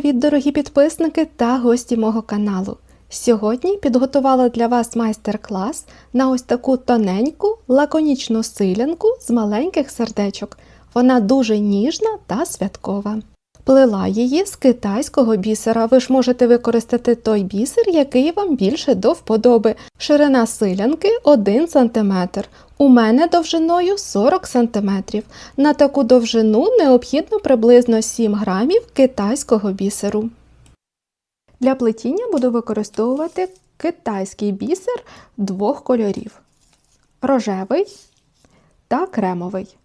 привіт, дорогі підписники та гості мого каналу! Сьогодні підготувала для вас майстер-клас на ось таку тоненьку лаконічну силянку з маленьких сердечок. Вона дуже ніжна та святкова. Плела її з китайського бісера. Ви ж можете використати той бісер, який вам більше до вподоби. Ширина силянки 1 см. У мене довжиною 40 см. На таку довжину необхідно приблизно 7 грамів китайського бісеру. Для плетіння буду використовувати китайський бісер двох кольорів рожевий та кремовий.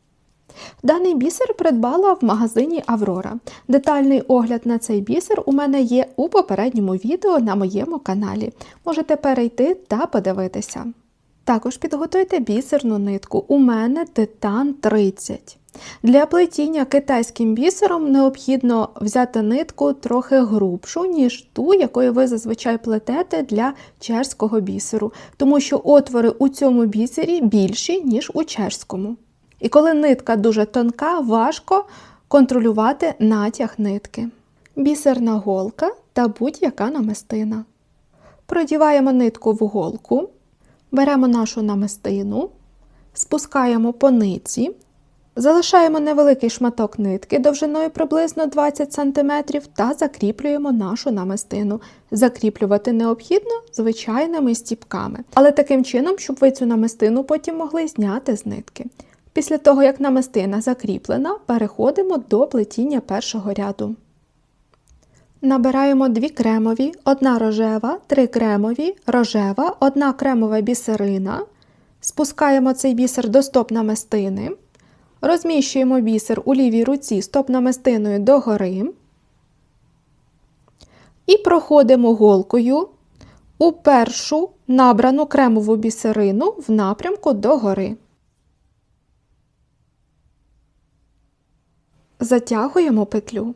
Даний бісер придбала в магазині Аврора. Детальний огляд на цей бісер у мене є у попередньому відео на моєму каналі. Можете перейти та подивитися. Також підготуйте бісерну нитку. У мене титан 30. Для плетіння китайським бісером необхідно взяти нитку трохи грубшу, ніж ту, якою ви зазвичай плетете для чешського бісеру, тому що отвори у цьому бісері більші, ніж у чешському. І коли нитка дуже тонка, важко контролювати натяг нитки. Бісерна голка та будь-яка намистина. Продіваємо нитку в голку, беремо нашу намистину, спускаємо по ниці, залишаємо невеликий шматок нитки довжиною приблизно 20 см та закріплюємо нашу намистину. Закріплювати необхідно звичайними стіпками, але таким чином, щоб ви цю намистину потім могли зняти з нитки. Після того, як намистина закріплена, переходимо до плетіння першого ряду. Набираємо 2 кремові, 1 рожева, 3 кремові, рожева, 1 кремова бісерина. Спускаємо цей бісер до стоп намистини. Розміщуємо бісер у лівій руці стоп намистиною догори. І проходимо голкою у першу набрану кремову бісерину в напрямку догори. Затягуємо петлю.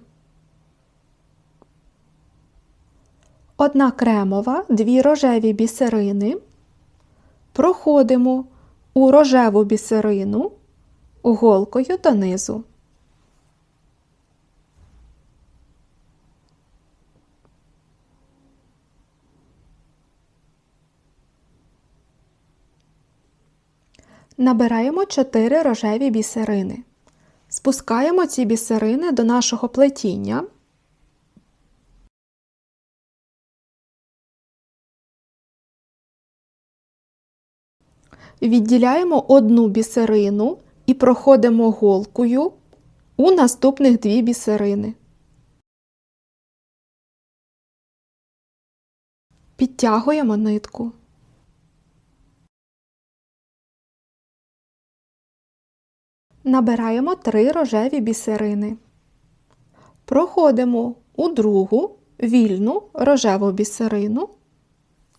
Одна кремова, дві рожеві бісерини. Проходимо у рожеву бісерину голкою донизу. Набираємо 4 рожеві бісерини. Спускаємо ці бісерини до нашого плетіння. Відділяємо одну бісерину і проходимо голкою у наступних дві бісерини. Підтягуємо нитку. Набираємо три рожеві бісерини. Проходимо у другу вільну рожеву бісерину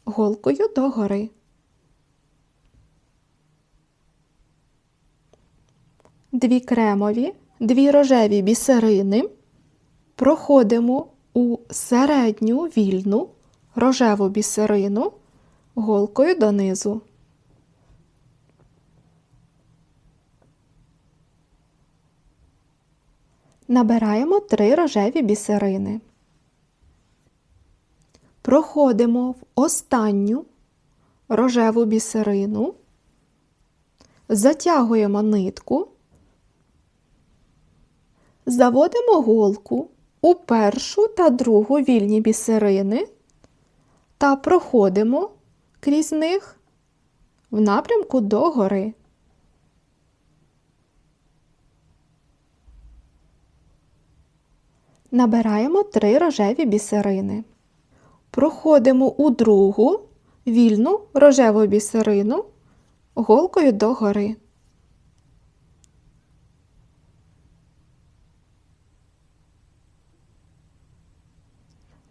голкою догори. Дві кремові, дві рожеві бісерини. Проходимо у середню вільну рожеву бісерину голкою донизу. Набираємо три рожеві бісерини. Проходимо в останню рожеву бісерину, затягуємо нитку, заводимо голку у першу та другу вільні бісерини та проходимо крізь них в напрямку догори. Набираємо три рожеві бісерини. Проходимо у другу вільну рожеву бісерину голкою догори.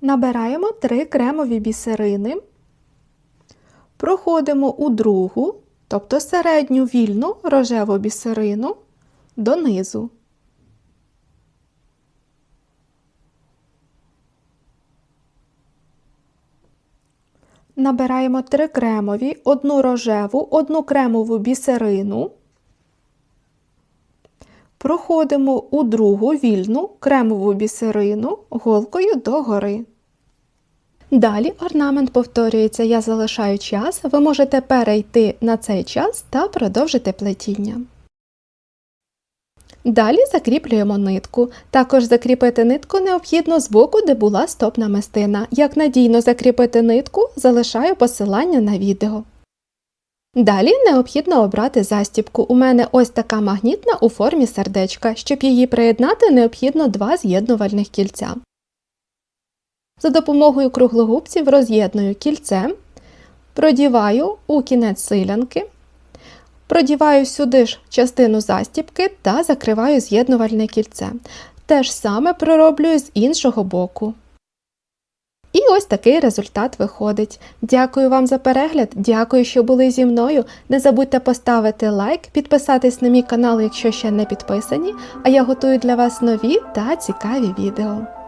Набираємо три кремові бісерини. Проходимо у другу, тобто середню вільну рожеву бісерину донизу. Набираємо три кремові, одну рожеву, одну кремову бісерину. проходимо у другу вільну кремову бісерину голкою догори. Далі орнамент повторюється, я залишаю час, ви можете перейти на цей час та продовжити плетіння. Далі закріплюємо нитку. Також закріпити нитку необхідно з боку, де була стопна мистина. Як надійно закріпити нитку, залишаю посилання на відео. Далі необхідно обрати застібку. У мене ось така магнітна у формі сердечка. Щоб її приєднати, необхідно два з'єднувальних кільця. За допомогою круглогубців роз'єдную кільце, продіваю у кінець силянки, продіваю сюди ж частину застібки та закриваю з'єднувальне кільце. Те ж саме пророблюю з іншого боку. І ось такий результат виходить. Дякую вам за перегляд, дякую, що були зі мною. Не забудьте поставити лайк, підписатись на мій канал, якщо ще не підписані, а я готую для вас нові та цікаві відео.